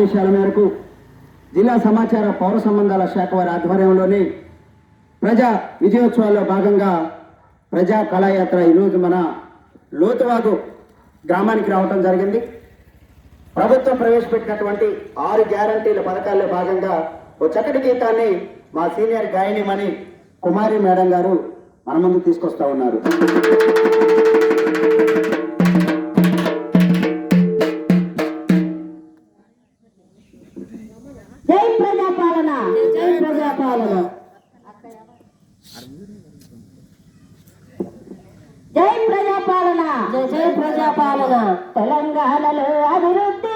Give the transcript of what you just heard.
ఆదేశాల మేరకు జిల్లా సమాచార పౌర సంబంధాల శాఖ వారి ఆధ్వర్యంలోని ప్రజా విజయోత్సవాల్లో భాగంగా ప్రజా కళాయాత్ర ఈరోజు మన లోతువాగు గ్రామానికి రావటం జరిగింది. ప్రభుత్వం ప్రవేశపెట్టినటువంటి ఆరు గ్యారంటీల పథకాల్లో భాగంగా ఓ చక్కటి గీతాన్ని మా సీనియర్ గాయనిమణి కుమారి మేడం గారు మన ముందు తీసుకొస్తా ఉన్నారు. జై ప్రజాపాలన. జై ప్రజాపాలన. తెలంగాణలో అభివృద్ధి